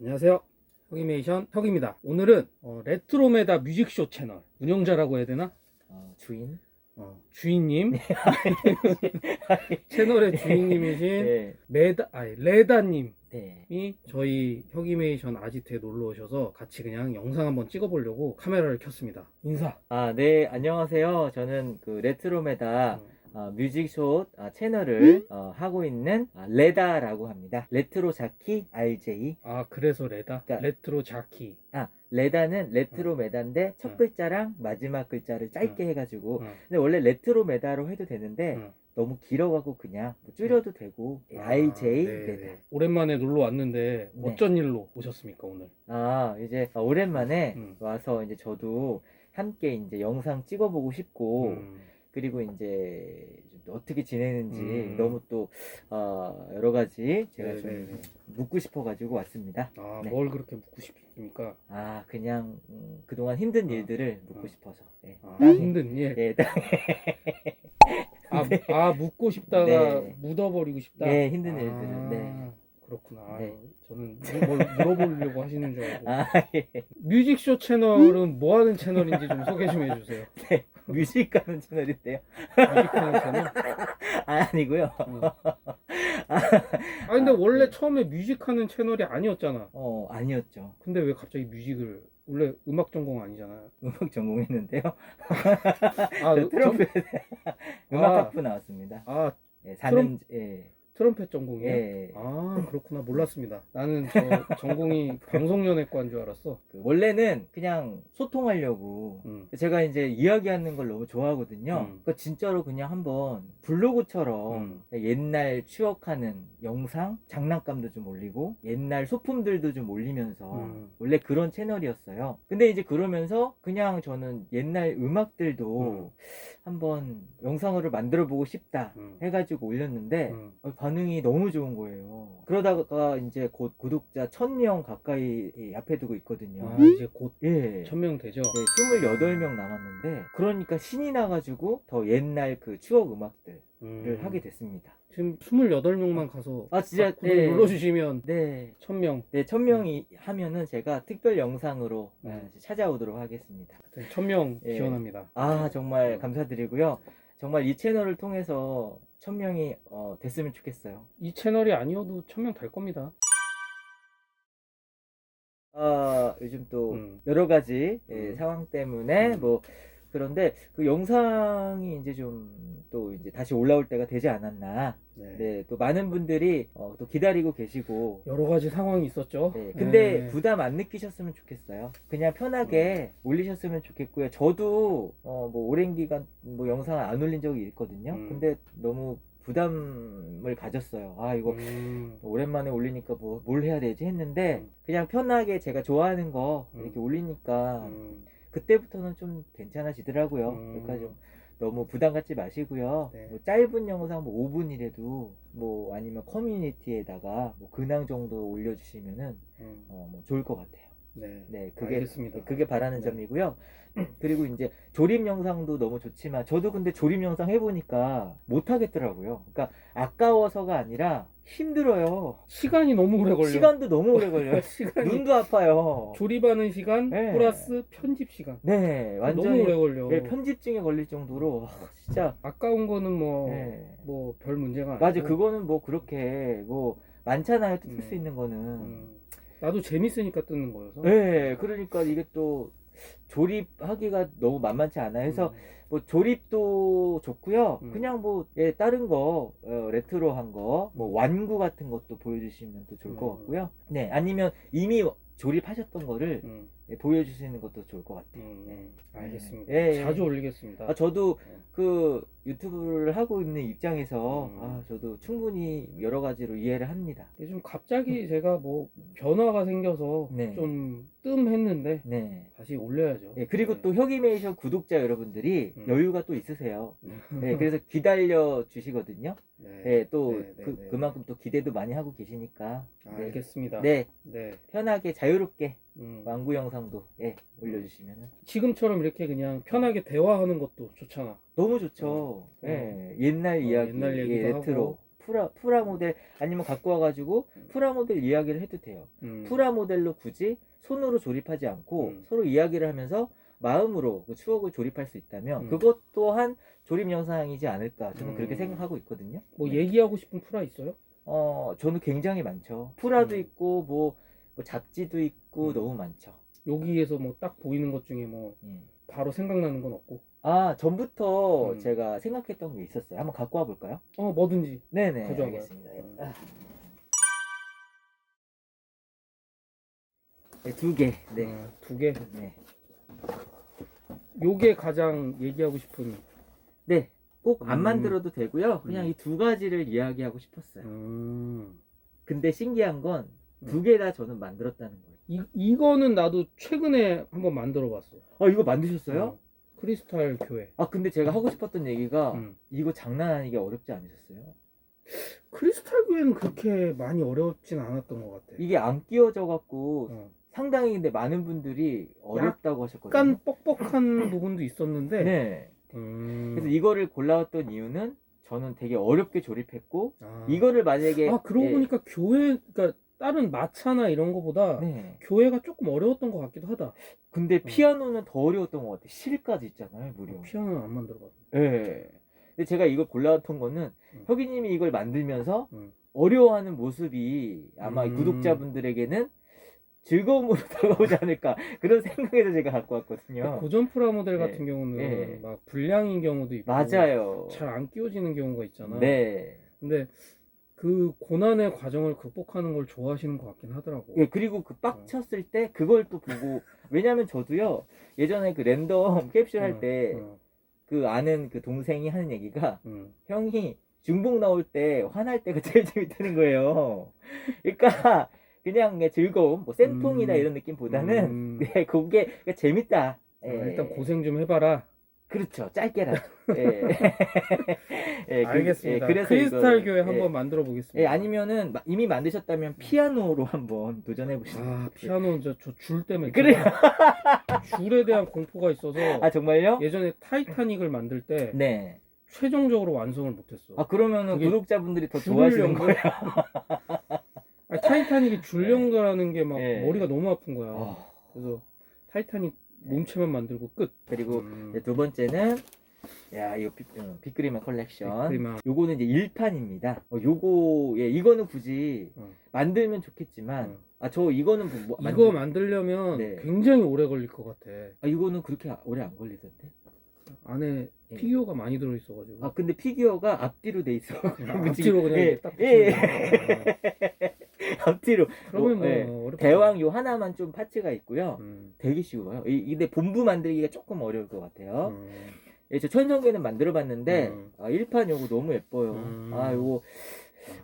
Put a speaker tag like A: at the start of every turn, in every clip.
A: 안녕하세요. 혁이메이션 혁입니다. 오늘은 어, 레트로메다 뮤직쇼 채널 운영자라고 해야 되나?
B: 어, 주인?
A: 어, 주인님 채널의 주인님이신
B: 네.
A: 메다 아니 레다님이
B: 네.
A: 저희 혁이메이션 아지트에 놀러 오셔서 같이 그냥 영상 한번 찍어보려고 카메라를 켰습니다. 인사.
B: 아, 네, 안녕하세요. 저는 그 레트로메다
A: 음.
B: 어, 뮤직쇼 아, 채널을 어, 하고 있는 아, 레다라고 합니다. 레트로 자키 RJ.
A: 아 그래서 레다
B: 그러니까-
A: 레트로 자키.
B: 아, 레다는 레트로 메다인데 첫
A: 음.
B: 글자랑 마지막 글자를 짧게 해가지고.
A: 음.
B: 근데 원래 레트로 메다로 해도 되는데
A: 음.
B: 너무 길어가고 그냥 뭐 줄여도 되고 예, RJ
A: 아, 네,
B: 레다.
A: 네. 오랜만에 놀러 왔는데
B: 네.
A: 어쩐 일로 오셨습니까 오늘?
B: 아, 이제 오랜만에
A: 음.
B: 와서 이제 저도 함께 이제 영상 찍어보고 싶고.
A: 음.
B: 그리고 이제 좀 어떻게 지내는지
A: 음.
B: 너무 또 어, 여러 가지 제가
A: 네,
B: 좀
A: 네, 네.
B: 묻고 싶어가지고 왔습니다.
A: 아,
B: 네.
A: 뭘 그렇게 묻고 싶습니까?
B: 아 그냥 음, 그동안 힘든
A: 아.
B: 일들을 묻고
A: 아.
B: 싶어서. 네.
A: 아,
B: 땅에-
A: 힘든 일.
B: 네, 땅-
A: 아, 아 묻고 싶다가
B: 네.
A: 묻어버리고 싶다.
B: 네, 힘든
A: 아,
B: 일들을, 네.
A: 그렇구나.
B: 네.
A: 저는 뭘 물어보려고 하시는 줄 알고.
B: 아, 예.
A: 뮤직쇼 채널은 뭐 하는 채널인지 좀 소개 좀 해주세요.
B: 뮤직하는 채널인데요.
A: 뮤직하는 채널.
B: 아, 아니고요.
A: 응. 아 근데 원래 처음에 뮤직하는 채널이 아니었잖아.
B: 어 아니었죠.
A: 근데 왜 갑자기 뮤직을 원래 음악 전공 아니잖아요.
B: 음악 전공했는데요.
A: 아,
B: 저 트럼펫 음악
A: 아.
B: 학부 나왔습니다.
A: 아
B: 예, 4년 예.
A: 트럼펫 전공이에요?
B: 예.
A: 아 그렇구나 몰랐습니다. 나는 저 전공이 방송연예과인 줄 알았어.
B: 그 원래는 그냥 소통하려고
A: 음.
B: 제가 이제 이야기하는 걸 너무 좋아하거든요.
A: 음.
B: 그 진짜로 그냥 한번 블로그처럼
A: 음.
B: 옛날 추억하는 영상, 장난감도 좀 올리고 옛날 소품들도 좀 올리면서
A: 음.
B: 원래 그런 채널이었어요. 근데 이제 그러면서 그냥 저는 옛날 음악들도
A: 음.
B: 한번 영상으로 만들어 보고 싶다
A: 음.
B: 해가지고 올렸는데
A: 음.
B: 어, 반응이 너무 좋은 거예요. 그러다가 이제 곧 구독자 1000명 가까이 앞에 두고 있거든요.
A: 아 이제 곧
B: 예.
A: 천명 되죠?
B: 네, 28명 남았는데 그러니까 신이 나가지고 더 옛날 그 추억 음악들을
A: 음.
B: 하게 됐습니다.
A: 지금 28명만 가서
B: 아 진짜
A: 구독
B: 네.
A: 눌러주시면
B: 네.
A: 1000명
B: 네, 1000명이 하면은 제가 특별 영상으로
A: 음.
B: 아, 이제 찾아오도록 하겠습니다.
A: 1000명
B: 예.
A: 기원합니다.
B: 아, 정말
A: 음.
B: 감사드리고요. 정말 이 채널을 통해서 1000명이 어, 됐으면 좋겠어요.
A: 이 채널이 아니어도 1000명 될 겁니다.
B: 아, 요즘 또
A: 음.
B: 여러 가지 예,
A: 음.
B: 상황 때문에
A: 음.
B: 뭐 그런데 그 영상이 이제 좀 또 이제 다시 올라올 때가 되지 않았나.
A: 네.
B: 네, 또 많은 분들이 어, 또 기다리고 계시고.
A: 여러 가지 상황이 있었죠.
B: 네, 근데
A: 네.
B: 부담 안 느끼셨으면 좋겠어요. 그냥 편하게 올리셨으면 좋겠고요. 저도 어, 뭐 오랜 기간 뭐 영상을 안 올린 적이 있거든요.
A: 음.
B: 근데 너무 부담을 가졌어요. 아 이거
A: 음.
B: 오랜만에 올리니까 뭐 뭘 해야 되지 했는데
A: 음.
B: 그냥 편하게 제가 좋아하는 거
A: 음.
B: 이렇게 올리니까
A: 음.
B: 그때부터는 좀 괜찮아지더라고요.
A: 음.
B: 그러니까 좀 너무 부담 갖지 마시고요.
A: 네.
B: 뭐 짧은 영상 뭐 5분이라도 뭐 아니면 커뮤니티에다가 뭐 근황 정도 올려주시면은
A: 음.
B: 어, 뭐 좋을 것 같아요.
A: 네.
B: 네, 그게
A: 알겠습니다.
B: 그게 바라는
A: 네.
B: 점이고요. 그리고 이제 조립 영상도 너무 좋지만 저도 근데 조립 영상 해보니까 못 하겠더라고요. 그러니까 아까워서가 아니라 힘들어요.
A: 시간이 너무 오래 걸려.
B: 시간도 너무 오래 걸려요.
A: 시간이
B: 눈도 아파요.
A: 조립하는 시간
B: 네.
A: 플러스 편집 시간.
B: 네,
A: 너무
B: 완전히
A: 오래 걸려.
B: 네, 편집증에 걸릴 정도로 아, 진짜
A: 아까운 거는 뭐 뭐별
B: 네.
A: 문제가 아니고.
B: 맞아 그거는 뭐 그렇게 뭐 많잖아요 뜯을
A: 음.
B: 수 있는 거는
A: 음. 나도 재밌으니까 뜯는 거여서.
B: 네 그러니까 이게 또 조립하기가 너무 만만치 않아요 해서
A: 음.
B: 뭐 조립도 좋고요
A: 음.
B: 그냥 뭐 예, 다른 거 어, 레트로한 거 뭐 완구 같은 것도 보여주시면 또 좋을 것
A: 음.
B: 같고요 네 아니면 이미 조립하셨던 거를
A: 음.
B: 예, 보여주시는 것도 좋을 것 같아요
A: 음.
B: 네.
A: 알겠습니다.
B: 예, 예.
A: 자주 올리겠습니다.
B: 아, 저도
A: 네.
B: 그 유튜브를 하고 있는 입장에서
A: 음.
B: 아, 저도 충분히 여러 가지로 이해를 합니다.
A: 좀 갑자기 제가 뭐 변화가 생겨서
B: 네.
A: 좀 뜸했는데
B: 네.
A: 다시 올려야죠.
B: 예, 그리고
A: 네.
B: 또 혁이메이션 구독자 여러분들이
A: 음.
B: 여유가 또 있으세요. 네, 그래서 기다려 주시거든요.
A: 네.
B: 네, 또
A: 네, 네,
B: 그,
A: 네.
B: 그만큼 또 기대도 많이 하고 계시니까.
A: 아,
B: 네.
A: 알겠습니다.
B: 네,
A: 네.
B: 편하게 자유롭게
A: 음.
B: 완구 영상도 예, 올려주시면
A: 지금처럼 이렇게 그냥 편하게 대화하는 것도 좋잖아.
B: 너무 좋죠.
A: 음.
B: 예, 옛날
A: 어,
B: 이야기,
A: 옛날
B: 예,
A: 얘기도
B: 레트로
A: 하고.
B: 프라 프라 모델 아니면 갖고 와가지고 프라 모델 이야기를 해도 돼요.
A: 음.
B: 프라 모델로 굳이 손으로 조립하지 않고
A: 음.
B: 서로 이야기를 하면서 마음으로 그 추억을 조립할 수 있다면
A: 음.
B: 그것 또한 조립 영상이지 않을까 저는 그렇게
A: 음.
B: 생각하고 있거든요.
A: 뭐
B: 네.
A: 얘기하고 싶은 프라 있어요?
B: 어 저는 굉장히 많죠. 프라도
A: 음.
B: 있고 뭐, 뭐 잡지도 있고
A: 음.
B: 너무 많죠.
A: 여기에서 뭐 딱 보이는 것 중에 뭐
B: 예.
A: 바로 생각나는 건 없고
B: 아 전부터
A: 음.
B: 제가 생각했던 게 있었어요. 한번 갖고 와 볼까요?
A: 어 뭐든지
B: 네네
A: 가져와봐요.
B: 알겠습니다.
A: 음.
B: 아. 네, 두 개. 네.
A: 어, 두개
B: 네.
A: 요게 가장 얘기하고 싶은
B: 네. 꼭 안
A: 음.
B: 만들어도 되고요. 그냥
A: 음.
B: 이두 가지를 이야기하고 싶었어요.
A: 음.
B: 근데 신기한 건 두
A: 음.
B: 개다 저는 만들었다는 거예요.
A: 이, 이거는 나도 최근에 한번 만들어 봤어
B: 아, 이거 만드셨어요?
A: 어, 크리스탈 교회
B: 아, 근데 제가 하고 싶었던 얘기가
A: 음.
B: 이거 장난 아니게 어렵지 않으셨어요?
A: 크리스탈 교회는 그렇게 많이 어렵진 않았던 것 같아
B: 이게 안 끼워져 갖고
A: 어.
B: 상당히 근데 많은 분들이 어렵다고 하셨거든요.
A: 약간 뻑뻑한 부분도 있었는데
B: 네.
A: 음.
B: 그래서 이거를 골라왔던 이유는 저는 되게 어렵게 조립했고
A: 아.
B: 이거를 만약에
A: 아 그러고
B: 예,
A: 보니까 교회 그러니까 다른 마차나 이런 거보다
B: 네.
A: 교회가 조금 어려웠던 것 같기도 하다
B: 근데
A: 어.
B: 피아노는 더 어려웠던 것 같아. 실까지 있잖아요, 무료.
A: 피아노는 안 만들어 봤어
B: 예. 근데 제가 이걸 골라왔던 거는
A: 음.
B: 혁이님이 이걸 만들면서
A: 음.
B: 어려워하는 모습이 아마 이
A: 음.
B: 구독자분들에게는 즐거움으로 다가오지 않을까 그런 생각에서 제가 갖고 왔거든요.
A: 고전 프라모델
B: 네.
A: 같은 경우는
B: 네.
A: 막 불량인 경우도 있고
B: 맞아요.
A: 잘 안 끼워지는 경우가 있잖아
B: 네.
A: 근데 그 고난의 과정을 극복하는 걸 좋아하시는 것 같긴 하더라고
B: 예, 그리고 그
A: 어.
B: 빡 쳤을 때 그걸 또 보고 왜냐면 저도요 예전에 그 랜덤 캡슐 할 때그
A: 어,
B: 아는 그 동생이 하는 얘기가
A: 음.
B: 형이 중복 나올 때 화날 때가 제일 재밌다는 거예요. 그러니까 그냥 즐거움, 뭐 쌤통이다
A: 음.
B: 이런 느낌보다는
A: 음.
B: 네, 그게 재밌다.
A: 어,
B: 예.
A: 일단 고생 좀 해봐라
B: 그렇죠, 짧게라도. 예. 예, 그-
A: 알겠습니다
B: 예, 그래서
A: 크리스탈
B: 이거를,
A: 교회
B: 예.
A: 한번 만들어 보겠습니다
B: 예, 아니면은 마- 이미 만드셨다면 피아노로 한번 도전해 보시죠.
A: 아 피아노 저줄 때문에
B: 그래.
A: 줄에 대한 공포가 있어서
B: 아 정말요?
A: 예전에 타이타닉을 만들 때
B: 네.
A: 최종적으로 완성을 못했어.
B: 아 그러면은
A: 그게
B: 구독자분들이 더
A: 줄을
B: 좋아하시는
A: 연결-
B: 거예요.
A: 아니, 타이타닉이 줄
B: 네.
A: 연결하는 게막
B: 네.
A: 머리가 너무 아픈 거야.
B: 어,
A: 그래서 타이타닉 몸체만 만들고 끝.
B: 그리고
A: 음,
B: 이제 두 번째는 야 이거 빅, 어, 빅그리마 컬렉션.
A: 빅그리마.
B: 요거는 이제 1판입니다. 어, 요거 예 이거는 굳이
A: 어.
B: 만들면 좋겠지만
A: 어.
B: 아 저 이거는 뭐, 뭐
A: 이거
B: 만들-
A: 만들려면
B: 네.
A: 굉장히 오래 걸릴 것 같아.
B: 아 이거는 그렇게 오래 안 걸리던데.
A: 안에
B: 예.
A: 피규어가 많이 들어있어가지고.
B: 아 근데 피규어가 앞뒤로 돼 있어.
A: 앞뒤로 그냥
B: 예,
A: 이렇게 딱
B: 예,
A: 거야.
B: 앞뒤로.
A: 그러면 뭐
B: 예.
A: 어렵지
B: 대왕 요 하나만 좀 파츠가 있고요.
A: 음.
B: 되게 쉬워요. 이, 근데 본부 만들기가 조금 어려울 것 같아요.
A: 음.
B: 예, 저 천성계는 만들어 봤는데
A: 음.
B: 아, 1판 요거 너무 예뻐요.
A: 음.
B: 아, 요거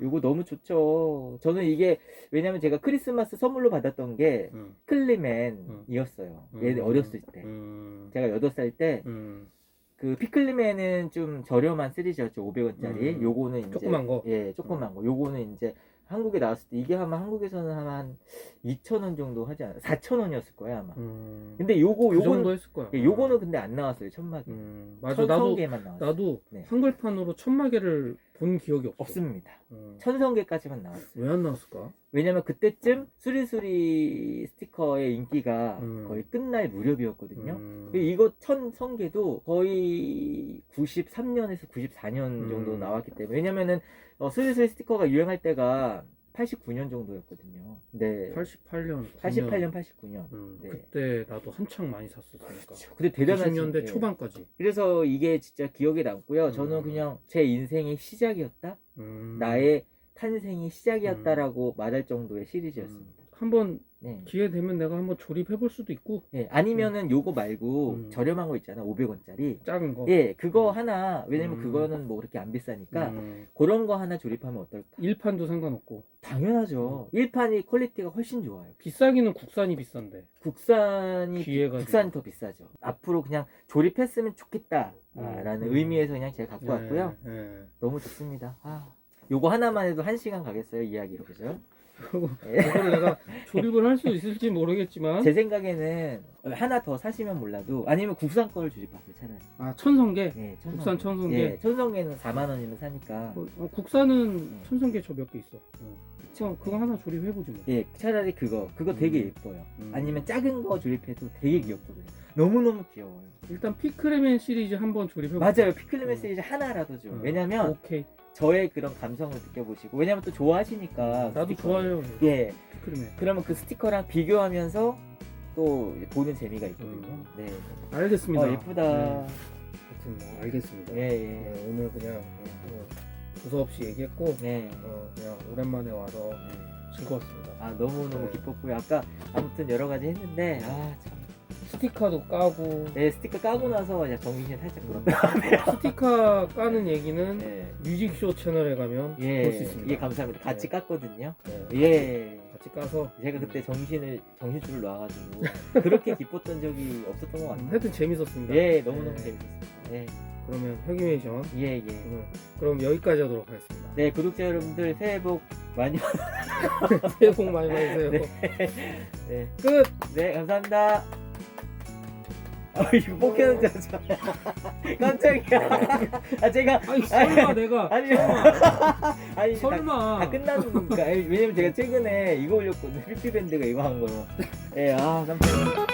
B: 요거 너무 좋죠. 저는 이게 왜냐면 제가 크리스마스 선물로 받았던 게
A: 음.
B: 피클리맨이었어요.
A: 음.
B: 얘 어렸을 때.
A: 음.
B: 제가 8살 때
A: 음.
B: 그 피클리맨은 좀 저렴한 시리즈였죠. 500원짜리.
A: 음.
B: 요거는 이제
A: 조그만 거? 음.
B: 예, 조그만 거. 요거는 이제 한국에 나왔을 때 이게 아마 한국에서는 한 2,000원 정도 하지 않아. 4,000원이었을 거야, 아마.
A: 음.
B: 근데 요거
A: 그
B: 요거는
A: 정도 했을 거야.
B: 예, 요거는 근데 안 나왔어요. 천막이.
A: 음, 맞아. 나도
B: 나왔어요.
A: 나도
B: 네.
A: 한글판으로 천마개를 본 기억이 없어.
B: 없습니다.
A: 음.
B: 천성계까지만 나왔어요.
A: 왜 안 나왔을까?
B: 왜냐면 그때쯤 수리수리 스티커의 인기가
A: 음.
B: 거의 끝날 무렵이었거든요.
A: 음.
B: 그리고 이거 천 성계도 거의 93년에서 94년 정도
A: 음.
B: 나왔기 때문에 왜냐면은 어, 수리수리 스티커가 유행할 때가 89년 정도였거든요. 네.
A: 88년,
B: 88년, 89년.
A: 음,
B: 네.
A: 그때 나도 한창 많이 샀었으니까.
B: 근데 대단하신
A: 90년대
B: 예.
A: 초반까지.
B: 그래서 이게 진짜 기억에 남고요. 저는
A: 음.
B: 그냥 제 인생의 시작이었다.
A: 음.
B: 나의 탄생이 시작이었다라고 말할 정도의 시리즈였습니다.
A: 음. 한번
B: 네.
A: 기회 되면 내가 한번 조립해 볼 수도 있고
B: 예, 아니면은 요거 말고
A: 음.
B: 저렴한 거 있잖아. 500원짜리.
A: 작은 거.
B: 예, 그거
A: 음.
B: 하나 왜냐면
A: 음.
B: 그거는 뭐 그렇게 안 비싸니까
A: 음.
B: 그런 거 하나 조립하면 어떨까?
A: 1판도 상관없고
B: 당연하죠.
A: 음.
B: 1판이 퀄리티가 훨씬 좋아요.
A: 비싸기는 국산이 비싼데.
B: 국산이
A: 귀해가지고.
B: 국산이 더 비싸죠. 앞으로 그냥 조립했으면 좋겠다라는
A: 음.
B: 의미에서 그냥 제가 갖고 왔고요.
A: 네, 네.
B: 너무 좋습니다. 아, 요거 하나만 해도 한 시간 가겠어요 이야기로 그죠?
A: 이거를 내가 조립을 할 수 있을지 모르겠지만
B: 제 생각에는 하나 더 사시면 몰라도 아니면 국산 거를 조립하세요 차라리.
A: 아 천성계
B: 예, 천성계.
A: 국산 천성계
B: 예, 천성계는 4만 원이면 사니까.
A: 어, 어, 국산은
B: 네.
A: 천성계 저 몇 개 있어. 어. 그거 하나 조립해보지 뭐.
B: 예, 차라리 그거. 그거 되게
A: 음.
B: 예뻐요.
A: 음.
B: 아니면 작은 거 조립해도 되게 귀엽거든요. 너무너무 귀여워요.
A: 일단 피크레맨 시리즈 한번 조립해볼게.
B: 맞아요.
A: 음.
B: 시리즈 하나라도 좀.
A: 음.
B: 왜냐면
A: 오케이.
B: 저의 그런 감성을 느껴보시고 왜냐면 또 좋아하시니까
A: 나도
B: 스티커를.
A: 좋아해요.
B: 예
A: 피크레맨.
B: 그러면 그 스티커랑 비교하면서 또 이제 보는 재미가 있거든요
A: 음.
B: 네
A: 알겠습니다.
B: 어, 예쁘다
A: 네. 하여튼 뭐 알겠습니다.
B: 예예
A: 네, 오늘 그냥 어, 두서 없이 얘기했고
B: 네.
A: 어, 그냥 오랜만에 와서
B: 네.
A: 즐거웠습니다.
B: 아 너무너무
A: 네.
B: 기뻤고요 아까 아무튼 여러 가지 했는데 아참
A: 스티커도 까고
B: 네, 스티커 까고 나서 그냥 정신이 살짝
A: 음.
B: 돌았다
A: 스티커 까는 얘기는
B: 네.
A: 뮤직쇼 채널에 가면
B: 예,
A: 볼수 있습니다.
B: 예 감사합니다 같이
A: 네.
B: 깠거든요
A: 네.
B: 예
A: 같이 까서
B: 제가 그때
A: 음,
B: 정신을 정신줄을 놔가지고 그렇게 기뻤던 적이 없었던 것 같아요
A: 하여튼 재밌었습니다.
B: 예 너무 너무
A: 네.
B: 재밌었습니다 예.
A: 그러면 혁이메이션
B: 예, 예.
A: 오늘 그럼 여기까지 하도록 하겠습니다.
B: 네, 구독자 여러분들 새해 복 많이 받
A: 새해 복 많이 받으세요.
B: 네. 네.
A: 끝.
B: 네, 감사합니다. 아, 이거 뽑히는 줄 알았어. 깜짝이야. 아, 제가
A: 아니 설마 내가
B: 아니,
A: 설마
B: 아니, 다,
A: 설마
B: 다 끝났으니까. 아니, 왜냐면 제가 최근에 이거 올렸거든요. 삐삐밴드가 이거 한 거요. 예, 아, 깜짝이야.